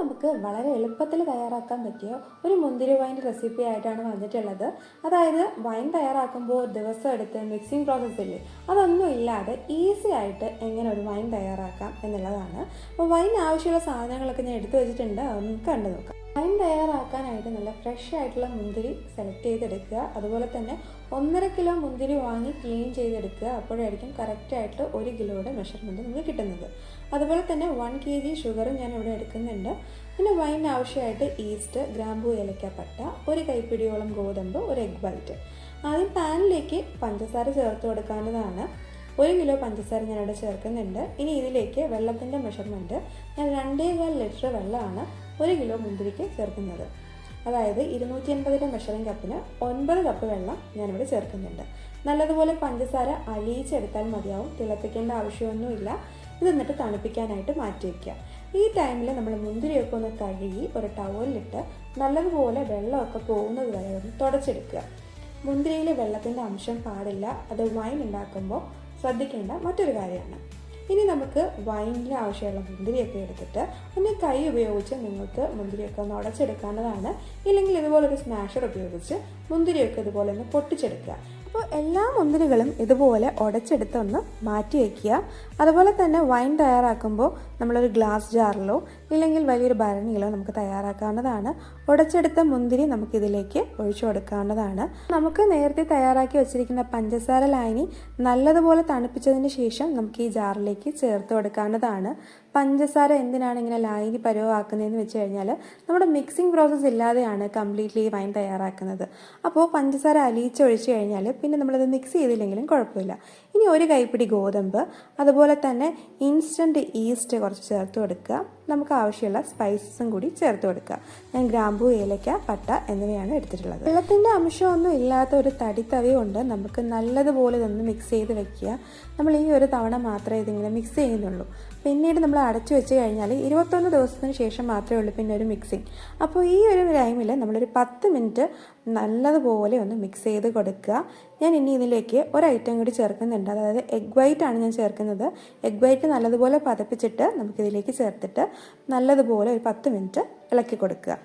നമുക്ക് വളരെ എളുപ്പത്തിൽ തയ്യാറാക്കാൻ പറ്റിയ ഒരു മുന്തിരി വൈൻ റെസിപ്പി ആയിട്ടാണ് വന്നിട്ടുള്ളത്. അതായത് വൈൻ തയ്യാറാക്കുമ്പോൾ ദിവസം എടുത്ത് മിക്സിംഗ് പ്രോസസ്സ് ഇല്ലേ? അതൊന്നും ഇല്ലാതെ ഈസി ആയിട്ട് എങ്ങനെ ഒരു വൈൻ തയ്യാറാക്കാം എന്നുള്ളതാണ്. അപ്പോൾ വൈൻ ആവശ്യമുള്ള സാധനങ്ങളൊക്കെ ഞാൻ എടുത്തു വെച്ചിട്ടുണ്ട്. അതൊന്ന് കണ്ടു നോക്കാം. വൈൻ തയ്യാറാക്കാനായിട്ട് നല്ല ഫ്രഷ് ആയിട്ടുള്ള മുന്തിരി സെലക്ട് ചെയ്തെടുക്കുക. അതുപോലെ തന്നെ ഒന്നര കിലോ മുന്തിരി വാങ്ങി ക്ലീൻ ചെയ്തെടുക്കുക. അപ്പോഴായിരിക്കും കറക്റ്റായിട്ട് ഒരു കിലോയുടെ മെഷർമെന്റ് നിങ്ങൾക്ക് കിട്ടുന്നത്. അതുപോലെ തന്നെ വൺ കെ ജി ഷുഗർ ഞാൻ ഇവിടെ എടുക്കുന്നുണ്ട്. പിന്നെ വൈൻ ആവശ്യമായിട്ട് ഈസ്റ്റ് ഗ്രാമ്പൂ ഏലക്കപ്പട്ട ഒരു കൈപ്പിടിയോളം ഗോതമ്പ് ഒരു എഗ് വൈറ്റ് ആദ്യം പാനിലേക്ക് പഞ്ചസാര ചേർത്ത് കൊടുക്കാവുന്നതാണ് ഒരു കിലോ പഞ്ചസാര ഞാനിവിടെ ചേർക്കുന്നുണ്ട്. ഇനി ഇതിലേക്ക് വെള്ളത്തിന്റെ മെഷർമെന്റ് ഞാൻ രണ്ടേകാൽ ലിറ്റർ വെള്ളമാണ് ഒരു കിലോ മുന്തിരിക്ക് ചേർക്കുന്നത്. അതായത് ഇരുന്നൂറ്റി എൺപതിന്റെ മെഷറിംഗ് കപ്പിന് ഒൻപത് കപ്പ് വെള്ളം ഞാനിവിടെ ചേർക്കുന്നുണ്ട്. നല്ലതുപോലെ പഞ്ചസാര അലിയിച്ചെടുത്താൽ മതിയാവും. തിളപ്പിക്കേണ്ട ആവശ്യമൊന്നുമില്ല. ഇത് എന്നിട്ട് തണുപ്പിക്കാനായിട്ട് മാറ്റി വയ്ക്കുക ഈ ടൈമിൽ നമ്മൾ മുന്തിരിയൊക്കെ ഒന്ന് കഴുകി ഒരു ടവലിലിട്ട് നല്ലതുപോലെ വെള്ളമൊക്കെ പോകുന്നത് വരെ ഒന്ന് തുടച്ചെടുക്കുക. മുന്തിരിയിലെ വെള്ളത്തിന്റെ അംശം പാടില്ല. അത് വൈൻ ഉണ്ടാക്കുമ്പോൾ ശ്രദ്ധിക്കേണ്ട മറ്റൊരു കാര്യമാണ്. ഇനി നമുക്ക് വൈനിന് ആവശ്യമുള്ള മുന്തിരിയൊക്കെ എടുത്തിട്ട് ഒന്ന് കൈ ഉപയോഗിച്ച് നിങ്ങൾക്ക് മുന്തിരിയൊക്കെ ഒന്ന് ഉടച്ചെടുക്കാവുന്നതാണ്. ഇല്ലെങ്കിൽ ഇതുപോലൊരു സ്മാഷർ ഉപയോഗിച്ച് മുന്തിരിയൊക്കെ ഇതുപോലെ ഒന്ന് പൊട്ടിച്ചെടുക്കുക. എല്ലാ മുന്തിരികളും ഇതുപോലെ ഉടച്ചെടുത്തൊന്ന് മാറ്റി വയ്ക്കുക അതുപോലെ തന്നെ വൈൻ തയ്യാറാക്കുമ്പോൾ നമ്മളൊരു ഗ്ലാസ് ജാറിലോ ഇല്ലെങ്കിൽ വലിയൊരു ഭരണിയിലോ നമുക്ക് തയ്യാറാക്കാവുന്നതാണ്. ഉടച്ചെടുത്ത മുന്തിരി നമുക്കിതിലേക്ക് ഒഴിച്ചു കൊടുക്കാവുന്നതാണ്. നമുക്ക് നേരത്തെ തയ്യാറാക്കി വെച്ചിരിക്കുന്ന പഞ്ചസാര ലായനി നല്ലതുപോലെ തണുപ്പിച്ചതിന് ശേഷം നമുക്ക് ഈ ജാറിലേക്ക് ചേർത്ത് കൊടുക്കാവുന്നതാണ്. പഞ്ചസാര എന്തിനാണ് ഇങ്ങനെ ലായനി പരുവമാക്കുന്നതെന്ന് വെച്ച് കഴിഞ്ഞാൽ നമ്മുടെ മിക്സിംഗ് പ്രോസസ്സ് ഇല്ലാതെയാണ് കംപ്ലീറ്റ്ലി വൈൻ തയ്യാറാക്കുന്നത്. അപ്പോൾ പഞ്ചസാര അലിയിച്ചൊഴിച്ച് കഴിഞ്ഞാൽ പിന്നെ നമ്മളത് മിക്സ് ചെയ്തില്ലെങ്കിലും കുഴപ്പമില്ല. ഇനി ഒരു കൈപ്പിടി ഗോതമ്പ് അതുപോലെ തന്നെ ഇൻസ്റ്റന്റ് ഈസ്റ്റ് കുറച്ച് ചേർത്ത് കൊടുക്കുക. നമുക്ക് ആവശ്യമുള്ള സ്പൈസസും കൂടി ചേർത്ത് കൊടുക്കുക. ഞാൻ ഗ്രാമ്പു ഏലക്ക പട്ട എന്നിവയാണ് എടുത്തിട്ടുള്ളത്. വെള്ളത്തിന്റെ അംശമൊന്നും ഇല്ലാത്ത ഒരു തടിത്തവി കൊണ്ട് നമുക്ക് നല്ലതുപോലെ ഇതൊന്ന് മിക്സ് ചെയ്ത് വെക്കുക. നമ്മൾ ഈ ഒരു തവണ മാത്രമേ ഇതിങ്ങനെ മിക്സ് ചെയ്യുന്നുള്ളൂ. പിന്നീട് നമ്മൾ അടച്ചു വെച്ച് കഴിഞ്ഞാൽ ഇരുപത്തൊന്ന് ദിവസത്തിന് ശേഷം മാത്രമേ ഉള്ളൂ പിന്നെ ഒരു മിക്സിങ് അപ്പോൾ ഈ ഒരു ടൈമിൽ നമ്മളൊരു പത്ത് മിനിറ്റ് നല്ലതുപോലെ ഒന്ന് മിക്സ് ചെയ്ത് കൊടുക്കുക. ഞാൻ ഇനി ഇതിലേക്ക് ഒരു ഐറ്റം കൂടി ചേർക്കുന്നുണ്ട്. അതായത് എഗ് വൈറ്റ് ആണ് ഞാൻ ചേർക്കുന്നത്. എഗ് വൈറ്റ് നല്ലതുപോലെ പതപ്പിച്ചിട്ട് നമുക്കിതിലേക്ക് ചേർത്തിട്ട് നല്ലതുപോലെ ഒരു പത്ത് മിനിറ്റ് ഇളക്കി കൊടുക്കുക.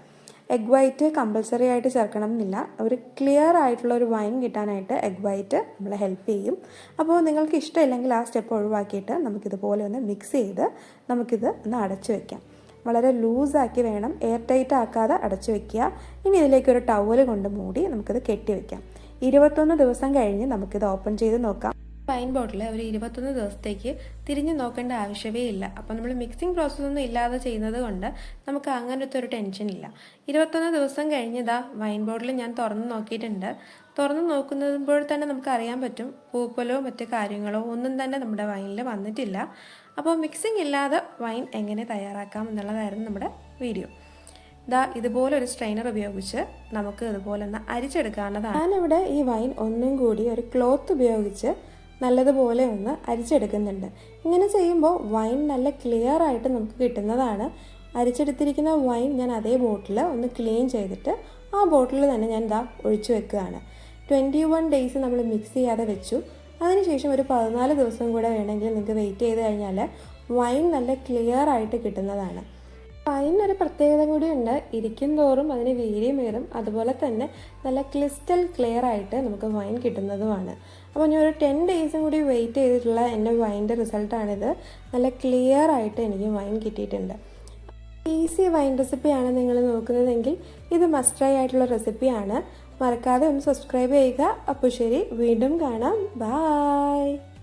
എഗ് വൈറ്റ് കമ്പൽസറി ആയിട്ട് ചേർക്കണം എന്നില്ല ഒരു ക്ലിയർ ആയിട്ടുള്ള ഒരു വൈൻ കിട്ടാനായിട്ട് എഗ് വൈറ്റ് നമ്മളെ ഹെൽപ്പ് ചെയ്യും. അപ്പോൾ നിങ്ങൾക്ക് ഇഷ്ടമില്ലെങ്കിൽ ആ സ്റ്റെപ്പ് ഒഴിവാക്കിയിട്ട് നമുക്കിതുപോലെ ഒന്ന് മിക്സ് ചെയ്ത് നമുക്കിത് ഒന്ന് അടച്ചു വയ്ക്കാം വളരെ ലൂസാക്കി വേണം എയർ ടൈറ്റ് ആക്കാതെ അടച്ചു വയ്ക്കുക ഇനി ഇതിലേക്ക് ഒരു ടവൽ കൊണ്ട് മൂടി നമുക്കിത് കെട്ടി വെക്കാം. ഇരുപത്തൊന്ന് ദിവസം കഴിഞ്ഞ് നമുക്കിത് ഓപ്പൺ ചെയ്ത് നോക്കാം. വൈൻ ബോട്ടിൽ ഒരു ഇരുപത്തൊന്ന് ദിവസത്തേക്ക് തിരിഞ്ഞു നോക്കേണ്ട ആവശ്യമേ ഇല്ല. അപ്പോൾ നമ്മൾ മിക്സിംഗ് പ്രോസസ്സൊന്നും ഇല്ലാതെ ചെയ്യുന്നത് കൊണ്ട് നമുക്ക് അങ്ങനത്തെ ഒരു ടെൻഷൻ ഇല്ല. ഇരുപത്തൊന്ന് ദിവസം കഴിഞ്ഞതാ വൈൻ ബോട്ടിൽ ഞാൻ തുറന്ന് നോക്കിയിട്ടുണ്ട്. തുറന്ന് നോക്കുന്നപ്പോൾ തന്നെ നമുക്ക് അറിയാൻ പറ്റും പൂപ്പലോ മറ്റു കാര്യങ്ങളോ ഒന്നും തന്നെ നമ്മുടെ വൈനിൽ വന്നിട്ടില്ല. അപ്പോൾ മിക്സിംഗ് ഇല്ലാതെ വൈൻ എങ്ങനെ തയ്യാറാക്കാം എന്നുള്ളതായിരുന്നു നമ്മുടെ വീഡിയോ ദാ ഇതുപോലെ ഒരു സ്ട്രെയിനർ ഉപയോഗിച്ച് നമുക്ക് ഇതുപോലെ ഒന്ന് അരിച്ചെടുക്കാവുന്നതാണ്. ഞാനിവിടെ ഈ വൈൻ ഒന്നും കൂടി ഒരു ക്ലോത്ത് ഉപയോഗിച്ച് നല്ലതുപോലെ ഒന്ന് അരിച്ചെടുക്കുന്നുണ്ട്. ഇങ്ങനെ ചെയ്യുമ്പോൾ വൈൻ നല്ല ക്ലിയർ ആയിട്ട് നമുക്ക് കിട്ടുന്നതാണ്. അരിച്ചെടുത്തിരിക്കുന്ന വൈൻ ഞാൻ അതേ ബോട്ടിൽ ഒന്ന് ക്ലീൻ ചെയ്തിട്ട് ആ ബോട്ടിൽ തന്നെ ഞാൻ ഇതാ ഒഴിച്ചു വെക്കുകയാണ്. ട്വന്റി വൺ ഡേയ്സ് നമ്മൾ മിക്സ് ചെയ്യാതെ വെച്ചു. അതിനുശേഷം ഒരു പതിനാല് ദിവസം കൂടെ വേണമെങ്കിൽ നിങ്ങൾക്ക് വെയിറ്റ് ചെയ്ത് കഴിഞ്ഞാൽ വൈൻ നല്ല ക്ലിയർ ആയിട്ട് കിട്ടുന്നതാണ്. വൈനൊരു പ്രത്യേകത കൂടിയുണ്ട്. ഇരിക്കും തോറും അതിന് വീര്യം ഏറും അതുപോലെ തന്നെ നല്ല ക്രിസ്റ്റൽ ക്ലിയർ ആയിട്ട് നമുക്ക് വൈൻ കിട്ടുന്നതുമാണ്. അപ്പോൾ ഞാൻ ഒരു ടെൻ ഡേയ്സും കൂടി വെയിറ്റ് ചെയ്തിട്ടുള്ള എന്റെ വൈന്റെ റിസൾട്ടാണിത്. നല്ല ക്ലിയർ ആയിട്ട് എനിക്ക് വൈൻ കിട്ടിയിട്ടുണ്ട്. ഈസി വൈൻ റെസിപ്പിയാണ് നിങ്ങൾ നോക്കുന്നതെങ്കിൽ ഇത് മസ്റ്റ് ആയിട്ടുള്ള റെസിപ്പിയാണ്. മറക്കാതെ ഒന്ന് സബ്സ്ക്രൈബ് ചെയ്യുക. അപ്പോൾ ശരി വീണ്ടും കാണാം. ബായ്.